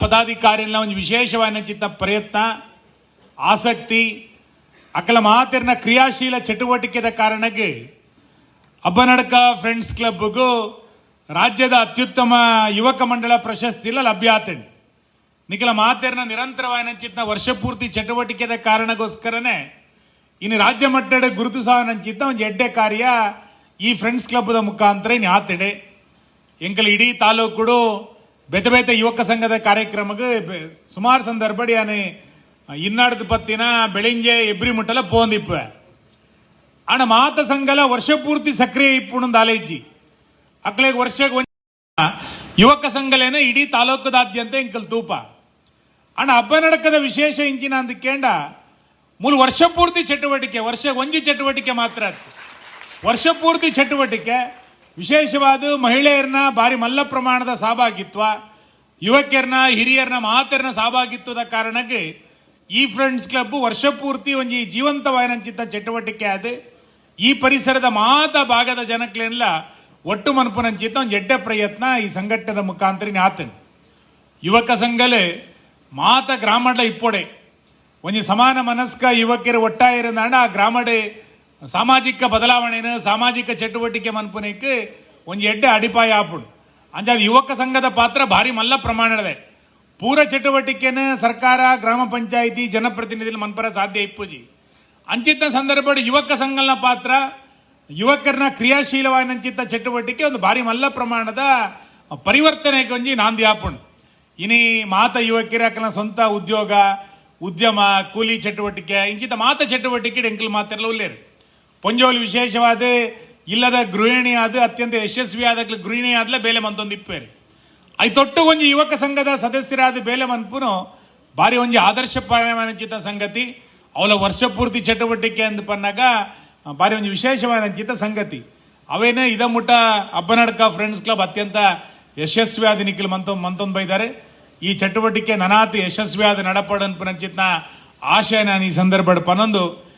ಪದಾಧಿಕಾರಿಗಳ ಒಂದು ವಿಶೇಷವಾದ ಚಿತ್ತ ಪ್ರಯತ್ನ, ಆಸಕ್ತಿ, ಅಕಲ ಮಾತಿನ ಕ್ರಿಯಾಶೀಲ ಚಟುವಟಿಕೆದ ಕಾರಣಕ್ಕೆ ಅಬ್ಬನಡ್ಕ ಫ್ರೆಂಡ್ಸ್ ಕ್ಲಬ್ಗೂ ರಾಜ್ಯದ ಅತ್ಯುತ್ತಮ ಯುವಕ ಮಂಡಳ ಪ್ರಶಸ್ತಿಲ ಲಭ್ಯ ಆತಂడి ನಿಖಲ ಮಾತೇರ್ನ ವರ್ಷ ವರ್ಷಪೂರ್ತಿ ಚಟುವಟಿಕೆದ ಕಾರಣಗೋಸ್ಕರನೇ ಇನ್ನು ರಾಜ್ಯ ಮಟ್ಟದ ನಂಚಿತ್ತ ಒಂದು ಎಡ್ಡೆ ಕಾರ್ಯ ಈ ಫ್ರೆಂಡ್ಸ್ ಕ್ಲಬ್ದ ಮುಖಾಂತರ ಇನ್ನು ಆತಡೆ. ಎಂಕಲ್ ಇಡೀ ತಾಲೂಕುಡು ಬೇತೆ ಬೇತೆ ಯುವಕ ಸಂಘದ ಕಾರ್ಯಕ್ರಮಕ್ಕೆ ಬೆ- ಸುಮಾರು ಸಂದರ್ಭಡಿ ಯಾನೆ ಇನ್ನಾಡ್ದು ಪತ್ತಿನ ಬೆಳಿಂಜೆ ಎಬ್ರಿ ಮುಟ್ಟಲ ಪೋಂದಿಪ್ಪೆ ಆಣ ಮಾತ ಸಂಘಲ ವರ್ಷ ಪೂರ್ತಿ ಸಕ್ರಿಯ ಇಪ್ಪುಣಂದು ಆಲೇಜಿ ಅಕ್ಲೆಗ್ ವರ್ಷಕ್ಕೆ ಒಂದ್ ಯುವಕ ಸಂಘಲೇನ ಇಡೀ ತಾಲೂಕದಾದ್ಯಂತ ಇಂಕಲ್ ತೂಪ ಅಣ್ಣ ಹಬ್ಬ ನಡಕದ ವಿಶೇಷ ಇಂಚಿನ ಅಂತ ಕೇಂಡ ಮೂಲ ವರ್ಷ ಪೂರ್ತಿ ಚಟುವಟಿಕೆ ವರ್ಷ ಒಂಜಿ ಚಟುವಟಿಕೆ ಮಾತ್ರ ಅದು. ವರ್ಷ ಪೂರ್ತಿ ಚಟುವಟಿಕೆ ವಿಶೇಷವಾದ ಮಹಿಳೆಯರನ್ನ ಭಾರಿ ಮಲ್ಲ ಪ್ರಮಾಣದ ಸಹಭಾಗಿತ್ವ ಯುವಕಿಯರನ್ನ ಹಿರಿಯರನ್ನ, ಮಾತರನ್ನ ಸಹಭಾಗಿತ್ವದ ಕಾರಣಕ್ಕೆ ಈ ಫ್ರೆಂಡ್ಸ್ ಕ್ಲಬ್ ವರ್ಷ ಪೂರ್ತಿ ಒಂಜಿ ಜೀವಂತವಾಯನಂಚಿತ ಚಟುವಟಿಕೆ ಆದ. ಈ ಪರಿಸರದ ಮಾತ ಭಾಗದ ಜನಕ್ಲೆಲ್ಲ ಒಟ್ಟು ಮನಪುನಂಚಿತ ಒಂದು ಎಡ್ಡೆ ಪ್ರಯತ್ನ ಈ ಸಂಘಟನೆದ ಮುಖಾಂತರ ಆತನು ಯುವಕ ಸಂಘಲೆ ಮಾತ ಗ್ರಾಮಡ ಇಪ್ಪೊಡೆ. ಒಂಜಿ ಸಮಾನ ಮನಸ್ಕ ಯುವಕರು ಒಟ್ಟಾಯಿರಂದಾಂಡ ಆ ಗ್ರಾಮಡೆ ಸಾಮಾಜಿಕ ಬದಲಾವಣೆ ಸಾಮಾಜಿಕ ಚಟುವಟಿಕೆ ಮನ್ಪುನಕ್ಕೆ ಒಂದು ಎಡ್ಡೆ ಅಡಿಪಾಯ ಆಪುಡು ಅಂಜಾದ ಯುವಕ ಸಂಘದ ಪಾತ್ರ ಭಾರಿ ಮಲ್ಲ ಪ್ರಮಾಣದ ಪೂರ ಚಟುವಟಿಕೆನ ಸರ್ಕಾರ, ಗ್ರಾಮ ಪಂಚಾಯಿತಿ ಜನಪ್ರತಿನಿಧಿ ಮನ್ಪರ ಸಾಧ್ಯ ಇಪ್ಪುಜಿ. ಅಂಚಿತ್ತ ಸಂದರ್ಭ ಯುವಕ ಸಂಘನ ಪಾತ್ರ, ಯುವಕರನ್ನ ಕ್ರಿಯಾಶೀಲವಾದಂಚಿತ್ತ ಚಟುವಟಿಕೆ ಒಂದು ಭಾರಿ ಮಲ್ಲ ಪ್ರಮಾಣದ ಪರಿವರ್ತನೆಗೆ ಒಂಜಿ ನಾಂದಿ ಆಪುಂಡು ಇನಿ ಮಾತ ಯುವಕರ ಅಕಲ ಸ್ವಂತ ಉದ್ಯೋಗ, ಉದ್ಯಮ, ಕೂಲಿ ಚಟುವಟಿಕೆ, ಇಂಚಿತ ಮಾತ ಚಟುವಟಿಕೆ ಎಂಕಲ್ ಮಾತೆಲ್ಲ ಉಲ್ಲೇರು. ಪೊಂಜೋಲ್ ವಿಶೇಷವಾದ ಇಲ್ಲದ ಗೃಹಿಣಿ ಆದ, ಅತ್ಯಂತ ಯಶಸ್ವಿ ಆದ ಗೃಹಿಣಿ ಆದ್ಲ ಬೇಲೆ ಮಂತೊಂದು ಇಪ್ಪೇರಿ. ತೊಟ್ಟು ಒಂಜಿ ಯುವಕ ಸಂಘದ ಸದಸ್ಯರಾದ ಬೇಲೆ ಮನ್ಪುನು ಬಾರಿ ಒಂಜಿ ಆದರ್ಶ ಪರಿಣಾಮಿತ ಸಂಗತಿ ಅವಳ ವರ್ಷ ಪೂರ್ತಿ ಚಟುವಟಿಕೆ ಅಂದ್ ಪನ್ನಾಗ, ಭಾರಿ ಒಂಜಿ ವಿಶೇಷವಾದಂಚಿತ ಸಂಗತಿ. ಅವೇನೇ ಇದ ಮುಟ್ಟ ಅಬ್ಬನಡ್ಕ ಫ್ರೆಂಡ್ಸ್ ಕ್ಲಬ್ ಅತ್ಯಂತ ಯಶಸ್ವಿ ಆದ ನಿಖಿಲ್ ಮಂತೊ ಮಂತೊಂದು ಬೈದಾರೆ. ಈ ಚಟುವಟಿಕೆ ನನಾತಿ ಯಶಸ್ವಿ ಆದ ನಡಪಡನ್ ಪನಂಚಿತ್ನ ಆಶಯ ನಾನು ಈ ಸಂದರ್ಭ ಪನೊಂದು.